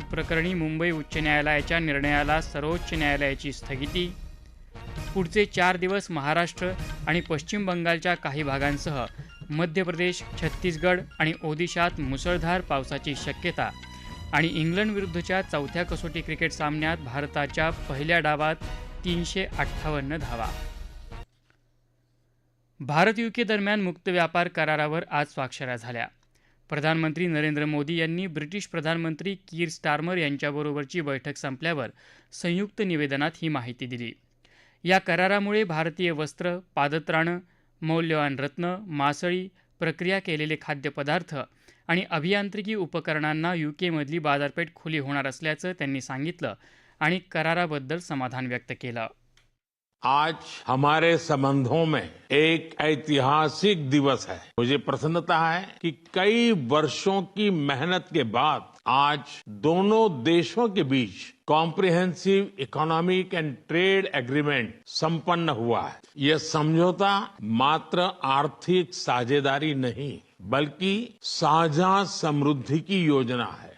प्रकरणी मुंबई उच्च न्यायालयाच्या निर्णयाला सर्वोच्च न्यायालयाची स्थगिती. पुढचे चार दिवस महाराष्ट्र आणि पश्चिम बंगालच्या काही भागांसह मध्य प्रदेश छत्तीसगड आणि ओदिशात मुसळधार पावसाची शक्यता आणि इंग्लंडविरुद्धच्या चौथ्या कसोटी क्रिकेट सामन्यात भारताच्या पहिल्या डावात तीनशे अठ्ठावन्न धावा. भारत युके दरम्यान मुक्त व्यापार करारावर आज स्वाक्षऱ्या झाल्या. प्रधानमंत्री नरेंद्र मोदी यांनी ब्रिटिश प्रधानमंत्री कीर स्टार्मर यांच्याबरोबरची बैठक संपल्यावर संयुक्त निवेदनात ही माहिती दिली. या करारामुळे भारतीय वस्त्र पादत्राणं मौल्यवान रत्न मासळी प्रक्रिया केलेले खाद्यपदार्थ आणि अभियांत्रिकी उपकरणांना युकेमधली बाजारपेठ खुली होणार असल्याचं त्यांनी सांगितलं आणि कराराबद्दल समाधान व्यक्त केलं. आज हमारे संबंधों में एक ऐतिहासिक दिवस है। मुझे प्रसन्नता है कि कई वर्षों की मेहनत के बाद आज दोनों देशों के beach comprehensive economic and trade agreement संपन्न हुआ है। यह समझौता मात्र आर्थिक साझेदारी नहीं, बल्कि साझा समृद्धि की योजना है।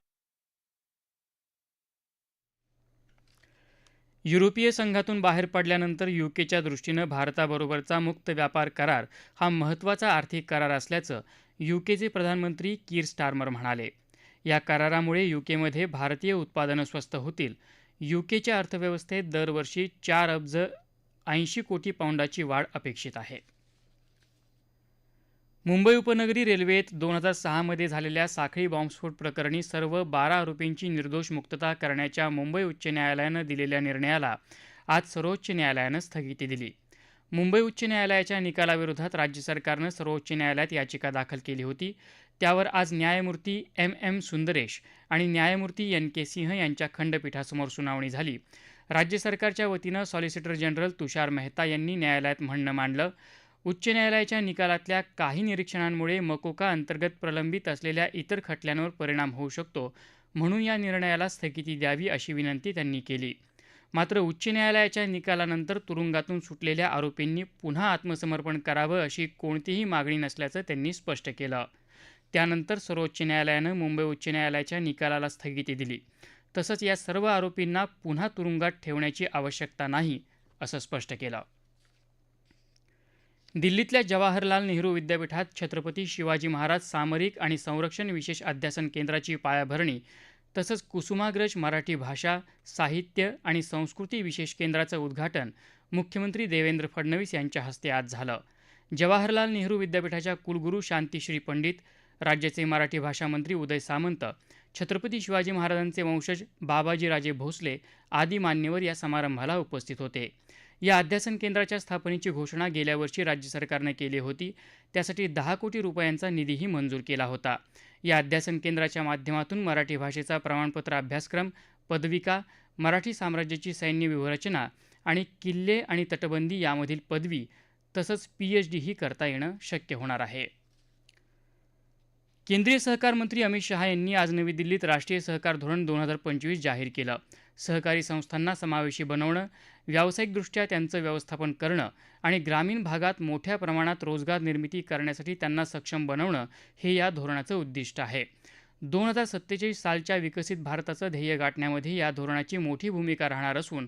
युरोपीय संघातून बाहेर पडल्यानंतर युकेच्या दृष्टीनं भारताबरोबरचा मुक्त व्यापार करार हा महत्त्वाचा आर्थिक करार असल्याचं युकेचे प्रधानमंत्री कीर स्टार्मर म्हणाले. या करारामुळे युकेमध्ये भारतीय उत्पादनं स्वस्त होतील. युकेच्या अर्थव्यवस्थेत दरवर्षी चार अब्ज ऐंशी कोटी पौंडाची वाढ अपेक्षित आहे. मुंबई उपनगरी रेल्वेत दोन हजार सहामध्ये झालेल्या साखळी बॉम्बस्फोट प्रकरणी सर्व बारा आरोपींची निर्दोष मुक्तता करण्याच्या मुंबई उच्च न्यायालयानं दिलेल्या निर्णयाला आज सर्वोच्च न्यायालयानं स्थगिती दिली. मुंबई उच्च न्यायालयाच्या निकालाविरोधात राज्य सरकारनं सर्वोच्च न्यायालयात याचिका दाखल केली होती. त्यावर आज न्यायमूर्ती एम एम सुंदरेश आणि न्यायमूर्ती एन के सिंह यांच्या खंडपीठासमोर सुनावणी झाली. राज्य सरकारच्या वतीनं सॉलिसिटर जनरल तुषार मेहता यांनी न्यायालयात म्हणणं मांडलं. उच्च न्यायालयाच्या निकालातल्या काही निरीक्षणांमुळे मकोका अंतर्गत प्रलंबित असलेल्या इतर खटल्यांवर परिणाम होऊ शकतो म्हणून या निर्णयाला स्थगिती द्यावी अशी विनंती त्यांनी केली. मात्र उच्च न्यायालयाच्या निकालानंतर तुरुंगातून सुटलेल्या आरोपींनी पुन्हा आत्मसमर्पण करावं अशी कोणतीही मागणी नसल्याचं त्यांनी स्पष्ट केलं. त्यानंतर सर्वोच्च न्यायालयानं मुंबई उच्च न्यायालयाच्या निकालाला स्थगिती दिली. तसंच या सर्व आरोपींना पुन्हा तुरुंगात ठेवण्याची आवश्यकता नाही असं स्पष्ट केलं. दिल्लीतल्या जवाहरलाल नेहरू विद्यापीठात छत्रपती शिवाजी महाराज सामरिक आणि संरक्षण विशेष अध्यासन केंद्राची पायाभरणी तसंच कुसुमाग्रज मराठी भाषा साहित्य आणि संस्कृती विशेष केंद्राचं उद्घाटन मुख्यमंत्री देवेंद्र फडणवीस यांच्या हस्ते आज झालं. जवाहरलाल नेहरू विद्यापीठाच्या कुलगुरू शांतीश्री पंडित राज्याचे मराठी भाषा मंत्री उदय सामंत छत्रपती शिवाजी महाराजांचे वंशज बाबाजीराजे भोसले आदी मान्यवर या समारंभाला उपस्थित होते. या अध्यासन केंद्राच्या स्थापनेची घोषणा गेल्या वर्षी राज्य सरकारने केली होती. त्यासाठी दहा कोटी रुपयांचा निधीही मंजूर केला होता. या अध्यासन केंद्राच्या माध्यमातून मराठी भाषेचा प्रमाणपत्र अभ्यासक्रम पदविका मराठी साम्राज्याची सैन्य व्यूहरचना आणि किल्ले आणि तटबंदी यामधील पदवी तसंच पीएच डीही करता येणं शक्य होणार आहे. केंद्रीय सहकार मंत्री अमित शहा यांनी आज नवी दिल्लीत राष्ट्रीय सहकार धोरण दोन हजार पंचवीस जाहीर केलं. सहकारी संस्थांना समावेशी बनवणं व्यावसायिकदृष्ट्या त्यांचं व्यवस्थापन करणं आणि ग्रामीण भागात मोठ्या प्रमाणात रोजगार निर्मिती करण्यासाठी त्यांना सक्षम बनवणं हे या धोरणाचं उद्दिष्ट आहे. दोन हजार सत्तेचाळीस सालच्या विकसित भारताचं ध्येय गाठण्यामध्ये या धोरणाची मोठी भूमिका राहणार असून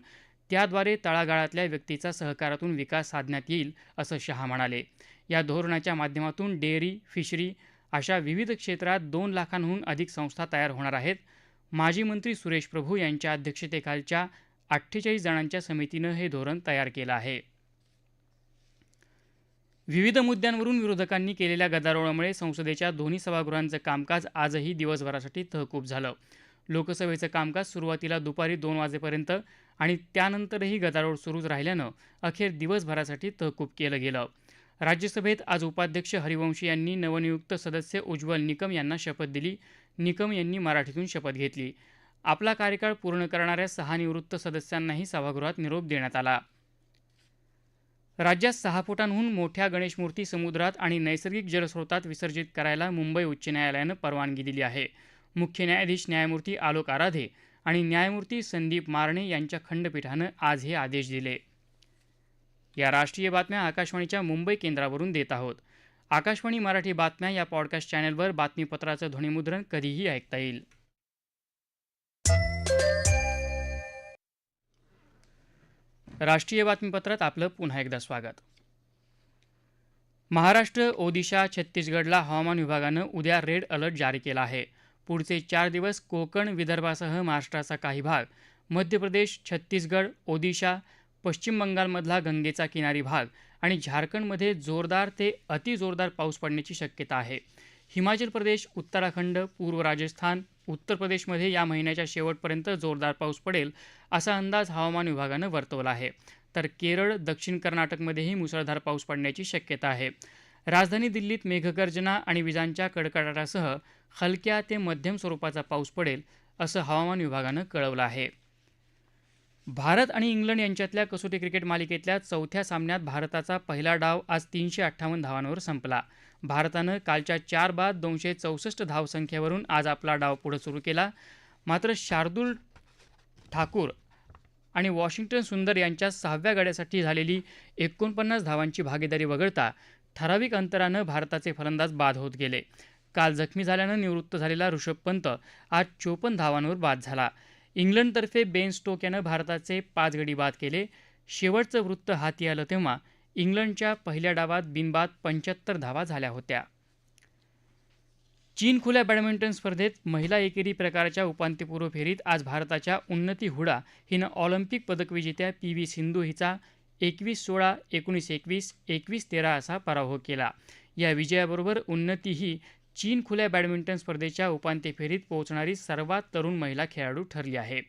त्याद्वारे तळागाळातल्या व्यक्तीचा सहकारातून विकास साधण्यात येईल असं शहा म्हणाले. या धोरणाच्या माध्यमातून डेअरी फिशरी अशा विविध क्षेत्रात दोन लाखांहून अधिक संस्था तयार होणार आहेत. माजी मंत्री सुरेश प्रभू यांच्या अध्यक्षतेखालच्या अठ्ठेचाळीस जणांच्या समितीनं हे धोरण तयार केलं आहे. विविध मुद्द्यांवरून विरोधकांनी केलेल्या गदारोळामुळे संसदेच्या दोन्ही सभागृहांचं कामकाज आजही दिवसभरासाठी तहकूब झालं. लोकसभेचं कामकाज सुरुवातीला दुपारी दोन वाजेपर्यंत आणि त्यानंतरही गदारोळ सुरूच राहिल्यानं अखेर दिवसभरासाठी तहकूब केलं गेलं. राज्यसभेत आज उपाध्यक्ष हरिवंशी यांनी नवनियुक्त सदस्य उज्ज्वल निकम यांना शपथ दिली. निकम यांनी मराठीतून शपथ घेतली. आपला कार्यकाळ पूर्ण करणाऱ्या सहा निवृत्त सदस्यांनाही सभागृहात निरोप देण्यात आला. राज्यात सहा फुटांहून मोठ्या गणेशमूर्ती समुद्रात आणि नैसर्गिक जलस्रोतात विसर्जित करायला मुंबई उच्च न्यायालयानं परवानगी दिली आहे. मुख्य न्यायाधीश न्यायमूर्ती आलोक आराधे आणि न्यायमूर्ती संदीप मारणे यांच्या खंडपीठानं आज हे आदेश दिले. या राष्ट्रीय बातम्या आकाशवाणीच्या मुंबई केंद्रावरून देत आहोत. आकाशवाणी मराठी बातम्या या पॉडकास्ट चॅनलवर बातमीपत्राचं ध्वनिमुद्रण कधीही ऐकता येईल. राष्ट्रीय बातमीपत्रात आपलं पुन्हा एकदा स्वागत. महाराष्ट्र ओदिशा छत्तीसगडला हवामान विभागानं उद्या रेड अलर्ट जारी केला आहे. पुढचे चार दिवस कोकण विदर्भासह महाराष्ट्राचा काही भाग मध्य प्रदेश छत्तीसगड ओदिशा पश्चिम बंगालमधला गंगेचा किनारी भाग आणि झारखंडमध्ये जोरदार ते अतिजोरदार पाऊस पडण्याची शक्यता आहे. हिमाचल प्रदेश उत्तराखंड पूर्व राजस्थान उत्तर प्रदेशमध्ये या महिन्याच्या शेवटपर्यंत जोरदार पाऊस पडेल असा अंदाज हवामान विभागानं वर्तवला आहे. तर केरळ दक्षिण कर्नाटकमध्येही मुसळधार पाऊस पडण्याची शक्यता आहे. राजधानी दिल्लीत मेघगर्जना आणि विजांच्या कडकडाटासह हलक्या ते मध्यम स्वरूपाचा पाऊस पडेल असं हवामान विभागानं कळवलं आहे. भारत आणि इंग्लंड यांच्यातल्या कसोटी क्रिकेट मालिकेतल्या चौथ्या सामन्यात भारताचा पहिला डाव आज तीनशे अठ्ठावन्न धावांवर संपला. भारतानं कालच्या चार बाद दोनशे चौसष्ट धावसंख्येवरून आज आपला डाव पुढे सुरू केला. मात्र शार्दूल ठाकूर आणि वॉशिंग्टन सुंदर यांच्या सहाव्या गड्यासाठी झालेली एकोणपन्नास धावांची भागीदारी वगळता ठराविक अंतरानं भारताचे फलंदाज बाद होत गेले. काल जखमी झाल्यानं निवृत्त झालेला ऋषभ पंत आज चोपन्न धावांवर बाद झाला. इंग्लंडतर्फे बेन स्टोक यानं भारताचे पाच गडी बाद केले. शेवटचं वृत्त हाती आलं तेव्हा इंग्लंडच्या पहिल्या डावात बिनबाद पंच्याहत्तर धावा झाल्या होत्या. चीन खुल्या बॅडमिंटन स्पर्धेत महिला एकेरी प्रकारच्या उपांत्यपूर्व फेरीत आज भारताच्या उन्नती हुडा हिनं ऑलिम्पिक पदकविजेत्या पी व्ही सिंधू हिचा एकवीस सोळा एकोणीस एकवीस एकवीस तेरा असा पराभव केला. या विजयाबरोबर उन्नती ही चीन खुल्या बॅडमिंटन स्पर्धेच्या उपांत्य फेरीत पोहोचणारी सर्वात तरुण महिला खेळाडू ठरली आहे.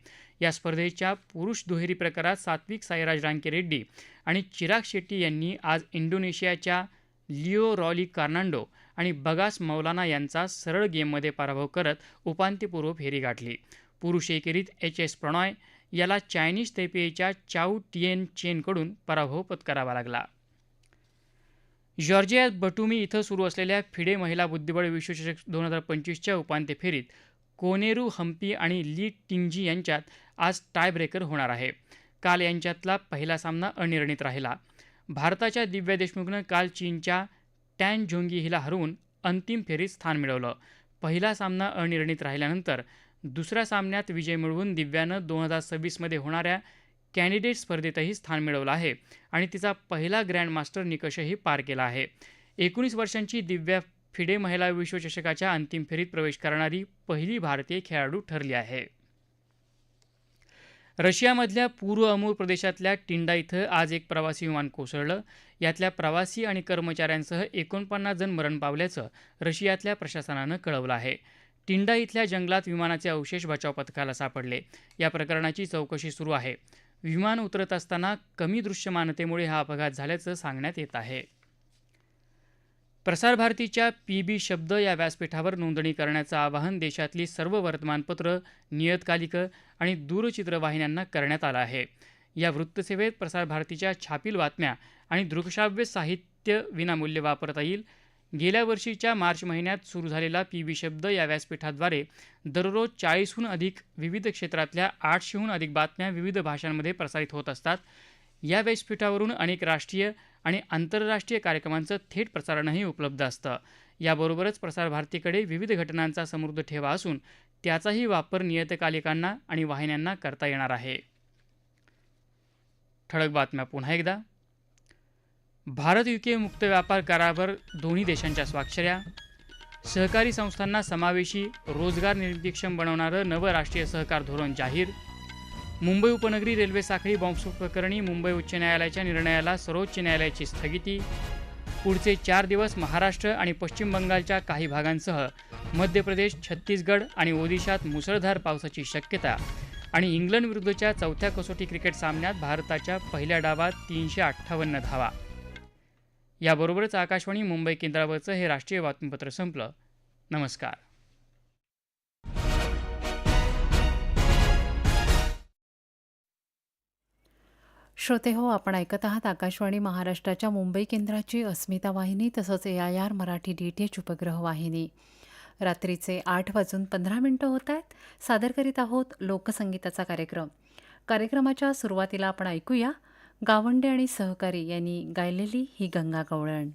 या स्पर्धेच्या पुरुष दुहेरी प्रकारात सात्विक साईराज रांकीरेड्डी आणि चिराग शेट्टी यांनी आज इंडोनेशियाच्या लिओ रॉली कार्नांडो आणि बगास मौलाना यांचा सरळ गेममध्ये पराभव करत उपांत्यपूर्व फेरी गाठली. पुरुष एकेरीत एच एस प्रणॉय याला चायनीज तैपेईच्या चाऊ टिएन चेनकडून पराभव पत्करावा लागला. जॉर्जियात बटुमी इथं सुरू असलेल्या फिडे महिला बुद्धिबळ विश्वचषक दोन हजार पंचवीसच्या उपांत्य फेरीत कोनेरू हम्पी आणि ली टिंगजी यांच्यात आज टाय ब्रेकर होणार आहे. काल यांच्यातला पहिला सामना अनिर्णित राहिला. भारताच्या दिव्या देशमुखनं काल चीनच्या टॅन झोंगी हिला हरवून अंतिम फेरीत स्थान मिळवलं. पहिला सामना अनिर्णित राहिल्यानंतर दुसऱ्या सामन्यात विजय मिळवून दिव्यानं दोन हजार सव्वीसमध्ये होणाऱ्या कॅन्डिडेट स्पर्धेतही स्थान मिळवलं आहे आणि तिचा पहिला ग्रँडमास्टर निकषही पार केला आहे. एकोणीस वर्षांची दिव्या फिडे महिला विश्वचषकाच्या अंतिम फेरीत प्रवेश करणारी पहिली भारतीय खेळाडू ठरली आहे. रशियामधल्या पूर्व अमूर प्रदेशातल्या टिंडा इथं आज एक प्रवासी विमान कोसळलं. यातल्या प्रवासी आणि कर्मचाऱ्यांसह एकोणपन्नास जण मरण पावल्याचं रशियातल्या प्रशासनानं कळवलं आहे. टिंडा इथल्या जंगलात विमानाचे अवशेष बचाव पथकाला सापडले. या प्रकरणाची चौकशी सुरू आहे. विमान उतरत असताना कमी दृश्यमानतेमुळे हा अपघात झाल्याचं सांगण्यात येत आहे. प्रसारभारतीच्या पी बी शब्द या व्यासपीठावर नोंदणी करण्याचं आवाहन देशातली सर्व वर्तमानपत्र नियतकालिकं आणि दूरचित्रवाहिन्यांना करण्यात आलं आहे. या वृत्तसेवेत प्रसारभारतीच्या छापील बातम्या आणि दृकश्राव्य साहित्य विनामूल्य वापरता येईल गेल्या वर्षीच्या मार्च महिन्यात सुरू झालेला पी बी शब्द या व्यासपीठाद्वारे दररोज चाळीसहून अधिक विविध क्षेत्रातल्या आठशेहून अधिक बातम्या विविध भाषांमध्ये प्रसारित होत असतात. या व्यासपीठावरून अनेक राष्ट्रीय आणि आंतरराष्ट्रीय कार्यक्रमांचं थेट प्रसारणही उपलब्ध असतं. याबरोबरच प्रसारभारतीकडे विविध घटनांचा समृद्ध ठेवा असून त्याचाही वापर नियतकालिकांना आणि वाहिन्यांना करता येणार आहे. ठळक बातम्या पुन्हा एकदा. भारत युके मुक्त व्यापार करारावर दोन्ही देशांच्या स्वाक्षऱ्या सहकारी संस्थांना समावेशी रोजगार निर्मितीक्षम बनवणारं नवं राष्ट्रीय सहकार धोरण जाहीर मुंबई उपनगरी रेल्वे साखळी बॉम्बस्फोट प्रकरणी मुंबई उच्च न्यायालयाच्या निर्णयाला सर्वोच्च न्यायालयाची स्थगिती पुढचे चार दिवस महाराष्ट्र आणि पश्चिम बंगालच्या काही भागांसह मध्य प्रदेश छत्तीसगड आणि ओदिशात मुसळधार पावसाची शक्यता आणि इंग्लंड विरुद्धच्या चौथ्या कसोटी क्रिकेट सामन्यात भारताच्या पहिल्या डावात तीनशे अठ्ठावन्न धावा. याबरोबरच आकाशवाणी मुंबई केंद्रावरचं हे राष्ट्रीय बातमीपत्र संपलं. नमस्कार. श्रोते हो आपण ऐकत आहात आकाशवाणी महाराष्ट्राच्या मुंबई केंद्राची अस्मिता वाहिनी तसंच A I R Marathi D T H उपग्रह वाहिनी. रात्रीचे आठ वाजून पंधरा मिनटं होत आहेत. सादर करीत आहोत लोकसंगीताचा कार्यक्रम. कार्यक्रमाच्या सुरुवातीला आपण ऐकूया गावंडे आणि सहकारी यांनी गायलेली ही गंगा गवळण.